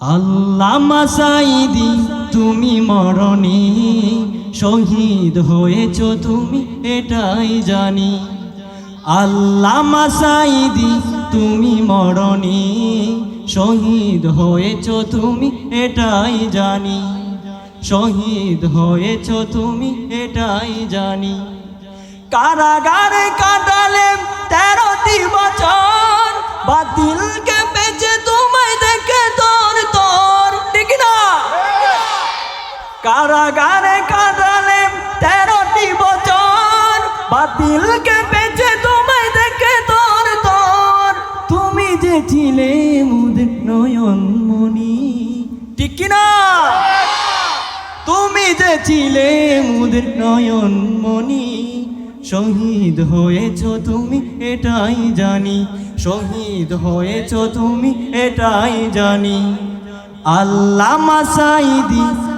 আল্লামা সাইদি তুমি মরণে শহীদ হয়েছ, তুমি এটাই জানি। আল্লামা সাইদি তুমি মরণে শহীদ হয়েছ, তুমি এটাই জানি। শহীদ হয়েছ, তুমি এটাই জানি। কারাগারে কাটালে তেরোটি বছর, বাতিলকে কারাগারে কাটালে তেরোটি বছর। বাতিলকে পেছে তোমায় দেখে তোর তোর তুমি যে ছিলে মুদের নয়ন মনি ঠিক কি না? তুমি যে ছিলে মুদের নয়ন মনি শহীদ হয়েছ তুমি, এটাই জানি। শহীদ হয়েছ তুমি, এটাই জানি। আল্লাহ মাসাইদি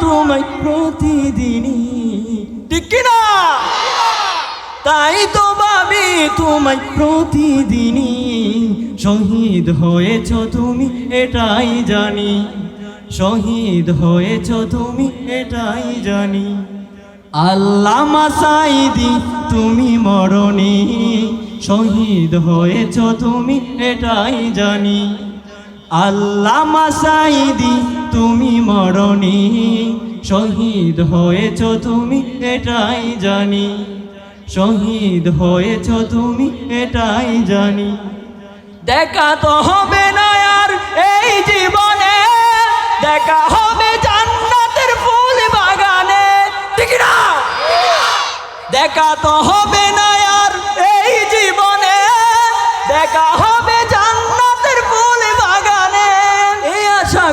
তোমায় প্রতিদিনই। ঠিক না? তাই তো ভাবি তোমায় প্রতিদিনই। শহীদ হয়েছ তুমি, এটাই জানি। শহীদ হয়েছ তুমি, এটাই জানি। আল্লাহ মাসাইদি, তুমি মরণে। শহীদ হয়েছ তুমি, এটাই জানি। আল্লাহ মাসাইদি তুমি মরণে। শহীদ হয়েছ তুমি, এটাই জানি। শহীদ হয়েছ তুমি, এটাই জানি। দেখা তো হবে না আর এই জীবনে। দেখা হবে জান্নাতের ফুল বাগানে। ঠিক না? দেখা তো হবে না আর এই জীবনে। দেখা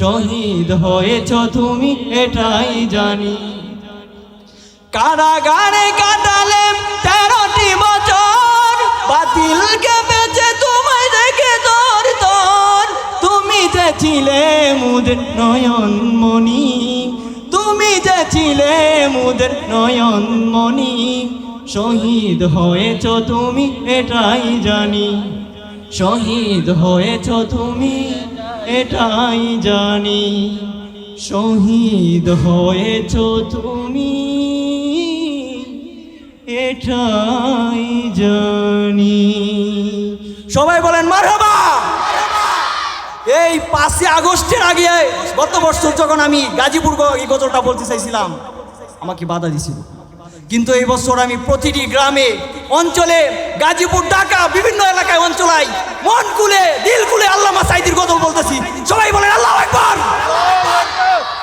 শহীদ হয়েছ তুমি, এটাই জানি। কারাগারে কাটালে তেরোটি বছর বাতিলকে বেঁচে তোমায় দেখে তোর তোর। তুমি যে ছিলে মুদের নয়ন মনি তুমি যে ছিলে মুদের নয়ন মনি শহীদ হয়েছ তুমি, এটাই জানি। শহীদ হয়েছ তুমি এটাই জানি, শহীদ হয়েছ তুমি। এটাই জানি। সবাই বলেন, মারহাবা! এই পাঁচই আগস্টের আগে গত বছর যখন আমি গাজীপুর এই গজলটা বলতে চাইছিলাম, আমাকে বাধা দিছিল। কিন্তু এই বছর আমি প্রতিটি গ্রামে, অঞ্চলে, গাজীপুর, ঢাকা, বিভিন্ন এলাকায়